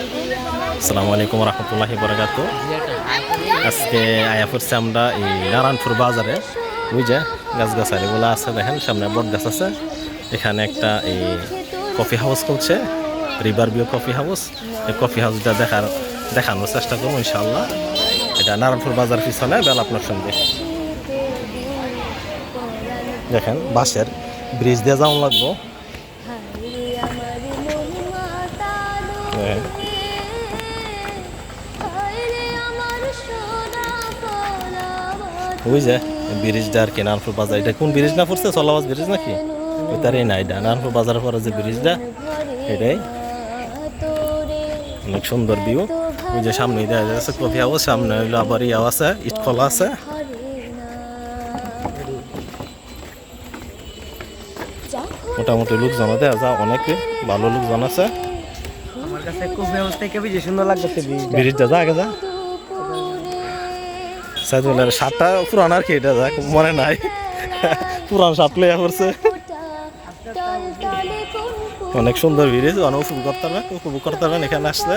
আসসালামু আলাইকুম রহমতুল্লাহি বরাকাত আজকে আয়া পড়ছি আমরা এই নারায়ণপুর বাজারে বুঝে গাছ গাছালিগুলো আছে দেখেন সামনে বট গাছ আছে। এখানে একটা এই কফি হাউস করছে রিভার ভিউ কফি হাউস এই কফি হাউসটা দেখার দেখানোর চেষ্টা করব ইনশাল্লাহ এটা নারায়ণপুর বাজার পিছনে বেল আপনার সঙ্গে। দেখেন বাসের ব্রিজ দিয়ে যাওয়া লাগবো। দেখেন ওই যে ব্রিজটা আর কি নারায়ণপুর বাজার এটা কোন ব্রিজ না পড়ছে? চলাবাজ ব্রিজ নাকি? ওইটারই না এটা। নারায়ণপুর বাজারের পরে যে ব্রিজটা এটাই। অনেক সুন্দর ভিউ ওই যে সামনে দেখা যাচ্ছে কফি হাউস সামনে হইল আবার ইয়াও আছে ইট কলা আছে। মোটামুটি লোকজন দেখা যা অনেক ভালো লোকজন আছে। আমার কাছে কফি হাউস থেকে বেশি সুন্দর লাগতেছে ব্রিজটা যা আগে যা। সাইদুলের শার্টটা পুরান আর কি এটা যাক মনে নাই। পুরান শার্ট লইয়া পড়ছে। অনেক সুন্দর ব্রিজ অনেক উপভোগ করতে পারবেন উপভোগ করতে পারবেন এখানে আসলে।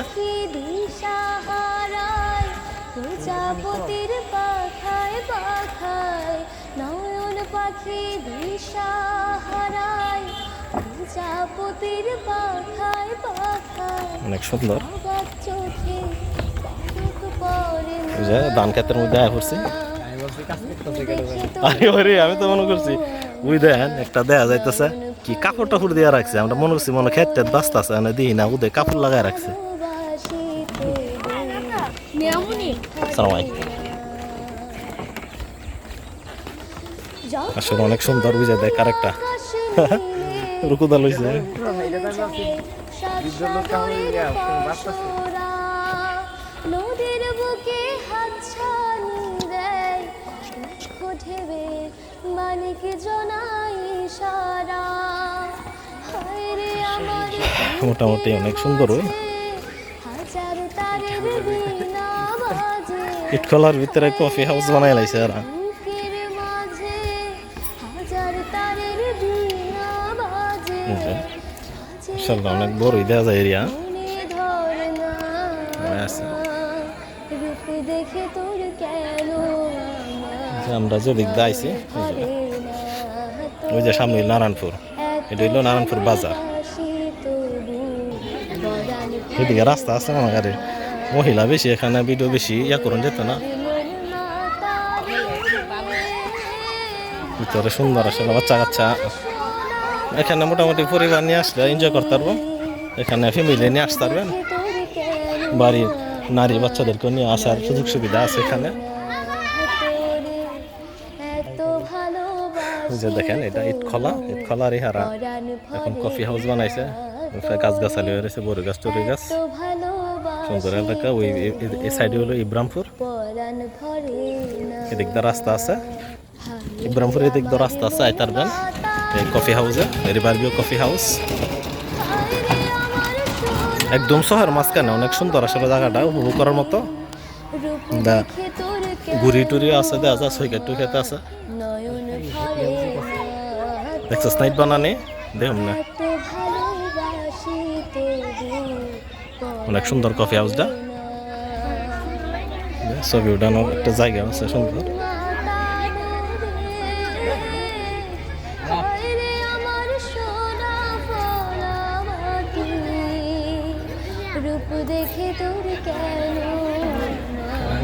অনেক সুন্দর। ধান ক্ষেতের মধ্যে আয়া তো আরে ওরে, আমি তো মনে করছি, ওই দেন একটা দেয়া যাইতেছে, কি কাপড় টাপড় দিয়ে রাখছে, আমরা মনে করছি মনে খেত টেত আছে মানে দিই না, ওদের কাপড় লাগায় রাখছে। আসলে অনেক সুন্দর বুঝে দেয় কারেক্টটা রুকুদা লইছে। নদীর বুকে হাতছানি দেয়। লক্ষ ঢেবের মানিক জনাই সারা। আমার মোটামুটি অনেক সুন্দর ওই। হাজার তারের বিনা বাজে। ইটকলার ভিতরে কফি হাউস বানাই লাইছে আর ইনশাল্লাহ অনেক বড় যায় এরিয়া। আছে। দেখে তোর কেন আমরা যে দিক দিয়ে আইছি ওই যে সামনে নারায়ণপুর। এটা হইল নারায়ণপুর বাজার। এদিকে রাস্তা আছে না গাড়ি মহিলা বেশি এখানে ভিডিও বেশি ইয়া করুন যেত না। ভিতরে সুন্দর আসলে বাচ্চা কাচ্চা। এখানে মোটামুটি পরিবার নিয়ে আসলে এনজয় করতে পারব। এখানে ফ্যামিলি নিয়ে আসতে পারবেন। বাড়ির নারী বাচ্চাদেরকে নিয়ে আসার সুযোগ সুবিধা আছে এখানে। যে দেখেন, এটা ইট খোলা ইট এখন কফি হাউস বানাইছে গাছ গাছালি হয়েছে বড় গাছ টরি গাছ। সুন্দর এলাকা, ওই এই সাইডে হলো ইব্রামপুর। এদিক দিয়ে রাস্তা আছে। ইব্রামপুর এদিক দিয়ে রাস্তা আছে আইতারবেন এই কফি হাউসে রিভার ভিউ কফি হাউস। একদম শহর মাঝখানে, অনেক সুন্দর আসলে জায়গাটা, উপভোগ করার মতো। দা, ঘুরি টুরি আছে দেখা যায় সৈকেট টুকেতে আছে। নয়ন ফলে দেখছ স্নাইট বানানি? দেখুন না। অনেক সুন্দর কফি হাউসটা ছবি উঠানোর একটা জায়গা আছে, সুন্দর।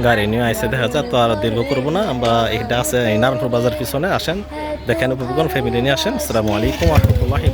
গাড়ি নিয়ে আইসে দেখা যায় তো আর দীর্ঘ করব না। আমরা এটা আছে নারায়ণপুর বাজার পিছনে, আসেন। দেখেন ফ্যামিলি নিয়ে আসেন। আসসালামু আলাইকুম রহমতুল্লাহি